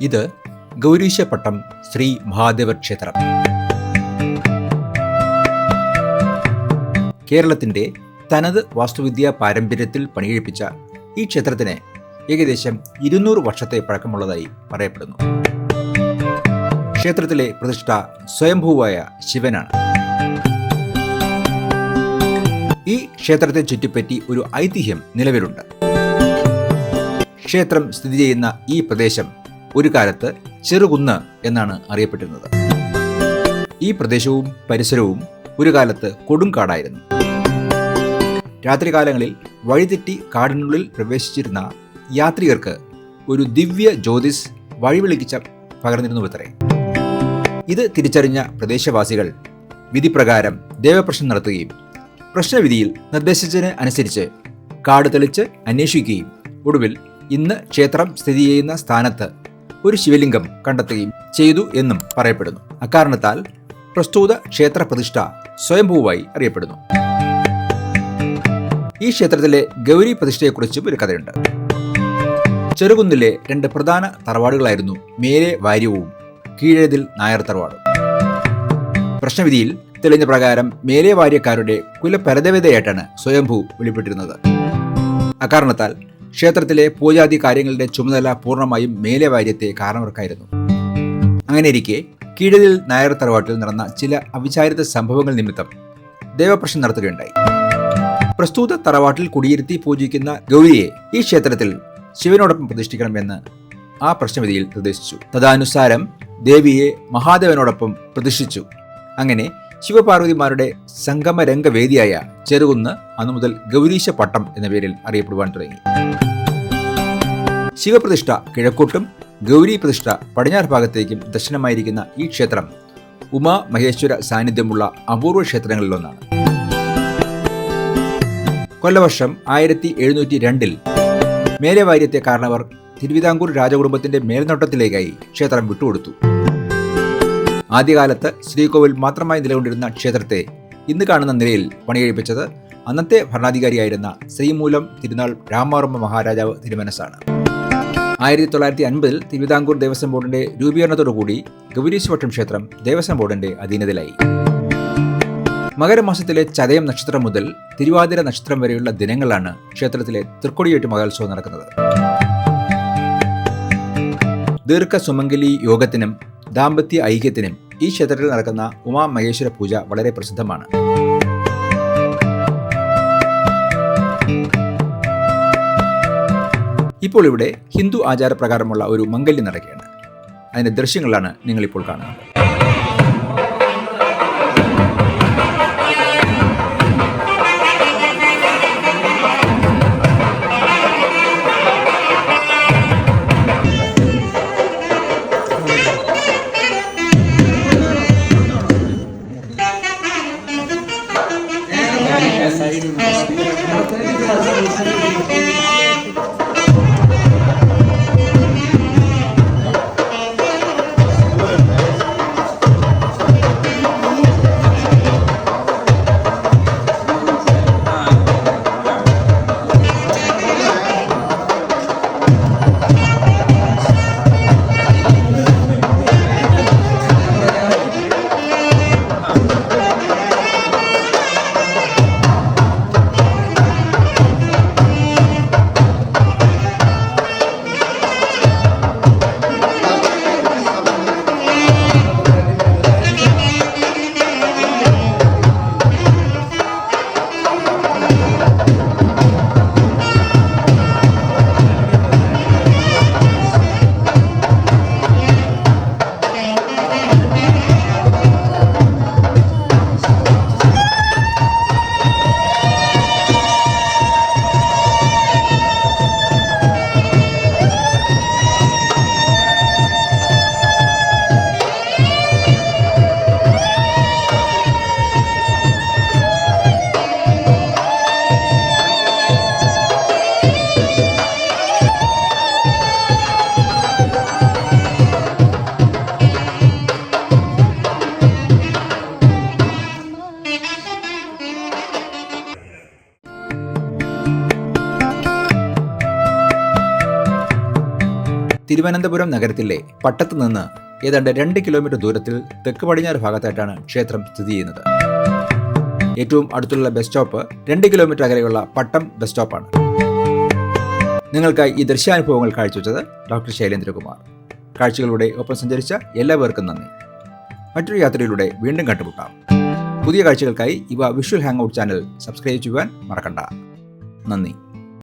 ഇത് ഗൗരീശപട്ടം ശ്രീ മഹാദേവ ക്ഷേത്രം. കേരളത്തിന്റെ തനത് വാസ്തുവിദ്യാ പാരമ്പര്യത്തിൽ പണിയെഴുപ്പിച്ച ഈ ക്ഷേത്രത്തിന് ഏകദേശം ഇരുന്നൂറ് വർഷത്തെ പഴക്കമുള്ളതായി പറയപ്പെടുന്നു. ക്ഷേത്രത്തിലെ പ്രതിഷ്ഠ സ്വയംഭൂവായ ശിവനാണ്. ഈ ക്ഷേത്രത്തെ ചുറ്റിപ്പറ്റി ഒരു ഐതിഹ്യം നിലവിലുണ്ട്. ക്ഷേത്രം സ്ഥിതി ചെയ്യുന്ന ഈ പ്രദേശം ഒരു കാലത്ത് ചെറുകുന്ന് എന്നാണ് അറിയപ്പെട്ടിരുന്നത്. ഈ പ്രദേശവും പരിസരവും ഒരു കാലത്ത് കൊടുങ്കാടായിരുന്നു രാത്രികാലങ്ങളിൽ വഴിതെറ്റി കാടിനുള്ളിൽ പ്രവേശിച്ചിരുന്ന യാത്രികർക്ക് ഒരു ദിവ്യ ജ്യോതിസ് വഴിവിളിക്കിച്ച പകർന്നിരുന്നുവത്രേ. ഇത് തിരിച്ചറിഞ്ഞ പ്രദേശവാസികൾ വിധിപ്രകാരം ദേവപ്രശ്നം നടത്തുകയും പ്രശ്നവിധിയിൽ നിർദ്ദേശിച്ചതിന് അനുസരിച്ച് കാട് തെളിച്ച് അന്വേഷിക്കുകയും ഒടുവിൽ ഇന്ന് ക്ഷേത്രം സ്ഥിതി ചെയ്യുന്ന സ്ഥാനത്ത് ഒരു ശിവലിംഗം കണ്ടെത്തുകയും ചെയ്തു എന്നും പറയപ്പെടുന്നു. അക്കാരണത്താൽ പ്രസ്തുത ക്ഷേത്ര പ്രതിഷ്ഠ സ്വയംഭൂവായി അറിയപ്പെടുന്നു. ഈ ക്ഷേത്രത്തിലെ ഗൗരി പ്രതിഷ്ഠയെക്കുറിച്ചും ഒരു കഥയുണ്ട്. ചെറുകുന്നിലെ രണ്ട് പ്രധാന തറവാടുകളായിരുന്നു മേലെ വാര്യവും കീഴേതിൽ നായർ തറവാടും. പ്രശ്നവിധിയിൽ തെളിഞ്ഞ പ്രകാരം മേലെ വാര്യക്കാരുടെ കുലപരദേവതയായിട്ടാണ് സ്വയംഭൂ വെളിപ്പെട്ടിരുന്നത്. അക്കാരണത്താൽ ക്ഷേത്രത്തിലെ പൂജാതി കാര്യങ്ങളുടെ ചുമതല പൂർണമായും മേലെ വാര്യത്തെ കാരണവർക്കായിരുന്നു. അങ്ങനെയിരിക്കെ കീഴതിൽ നായർ തറവാട്ടിൽ നടന്ന ചില അവിചാരിത സംഭവങ്ങൾ നിമിത്തം ദേവപ്രശ്നം നടത്തുകയുണ്ടായി. പ്രസ്തുത തറവാട്ടിൽ കുടിയിരുത്തി പൂജിക്കുന്ന ഗൗരിയെ ഈ ക്ഷേത്രത്തിൽ ശിവനോടൊപ്പം പ്രതിഷ്ഠിക്കണമെന്ന് ആ പ്രശ്നവിധിയിൽ നിർദ്ദേശിച്ചു. തദാനുസാരം ദേവിയെ മഹാദേവനോടൊപ്പം പ്രതിഷ്ഠിച്ചു. അങ്ങനെ ശിവപാർവതിമാരുടെ സംഗമരംഗവേദിയായ ചെറുകുന്ന് അന്നു മുതൽ ഗൗരീശ പട്ടം എന്ന പേരിൽ അറിയപ്പെടുവാൻ തുടങ്ങി. ശിവപ്രതിഷ്ഠ കിഴക്കോട്ടും ഗൗരി പ്രതിഷ്ഠ പടിഞ്ഞാറ് ഭാഗത്തേക്കും ദർശനമായിരിക്കുന്ന ഈ ക്ഷേത്രം ഉമാ മഹേശ്വര സാന്നിധ്യമുള്ള അപൂർവ ക്ഷേത്രങ്ങളിലൊന്നാണ്. കൊല്ലവർഷം ആയിരത്തി എഴുന്നൂറ്റി രണ്ടിൽ മേലെവാര്യത്തെ കാരണവർ തിരുവിതാംകൂർ രാജകുടുംബത്തിന്റെ മേൽനോട്ടത്തിലേക്കായി ക്ഷേത്രം വിട്ടുകൊടുത്തു. ആദ്യകാലത്ത് ശ്രീകോവിൽ മാത്രമായി നിലകൊണ്ടിരുന്ന ക്ഷേത്രത്തെ ഇന്ന് കാണുന്ന നിലയിൽ പണികഴിപ്പിച്ചത് അന്നത്തെ ഭരണാധികാരിയായിരുന്ന ശ്രീമൂലം തിരുനാൾ രാമവർമ്മ മഹാരാജാവ് തിരുമനസാണ് ആയിരത്തി തൊള്ളായിരത്തി അൻപതിൽ തിരുവിതാംകൂർ ദേവസ്വം ബോർഡിന്റെ രൂപീകരണത്തോടുകൂടി ഗൗരീശ്വട്ടം ക്ഷേത്രം ദേവസ്വം ബോർഡിന്റെ അധീനതയിലായി. മകരമാസത്തിലെ ചതയം നക്ഷത്രം മുതൽ തിരുവാതിര നക്ഷത്രം വരെയുള്ള ദിനങ്ങളാണ് ക്ഷേത്രത്തിലെ തൃക്കൊടിയേറ്റ് മഹോത്സവം നടക്കുന്നത്. ദീർഘ സുമംഗലി യോഗത്തിനും ദാമ്പത്യ ഐക്യത്തിനും ഈ ക്ഷേത്രത്തിൽ നടക്കുന്ന ഉമാ മഹേശ്വര പൂജ വളരെ പ്രസിദ്ധമാണ്. ഇപ്പോൾ ഇവിടെ ഹിന്ദു ആചാരപ്രകാരമുള്ള ഒരു മംഗല്യം നടക്കുകയാണ് അതിന്റെ ദൃശ്യങ്ങളാണ് നിങ്ങളിപ്പോൾ കാണുന്നത് തിരുവനന്തപുരം നഗരത്തിലെ പട്ടത്തു നിന്ന് ഏതാണ്ട് രണ്ട് കിലോമീറ്റർ ദൂരത്തിൽ തെക്ക് പടിഞ്ഞാറ് ഭാഗത്തായിട്ടാണ് ക്ഷേത്രം സ്ഥിതി ചെയ്യുന്നത്. ഏറ്റവും അടുത്തുള്ള ബസ് സ്റ്റോപ്പ് രണ്ട് കിലോമീറ്റർ അകലെയുള്ള പട്ടം ബസ് സ്റ്റോപ്പാണ്. നിങ്ങൾക്കായി ഈ ദൃശ്യാനുഭവങ്ങൾ കാഴ്ചവെച്ചത് ഡോക്ടർ ശൈലേന്ദ്രകുമാർ. കാഴ്ചകളുടെ ഒപ്പം സഞ്ചരിച്ച എല്ലാവർക്കും നന്ദി. മറ്റൊരു യാത്രയിലൂടെ വീണ്ടും കണ്ടുമുട്ടാം. പുതിയ കാഴ്ചകൾക്കായി ഇവ visual hang out channel subscribe ചെയ്യുവാൻ മറക്കണ്ട. നന്ദി.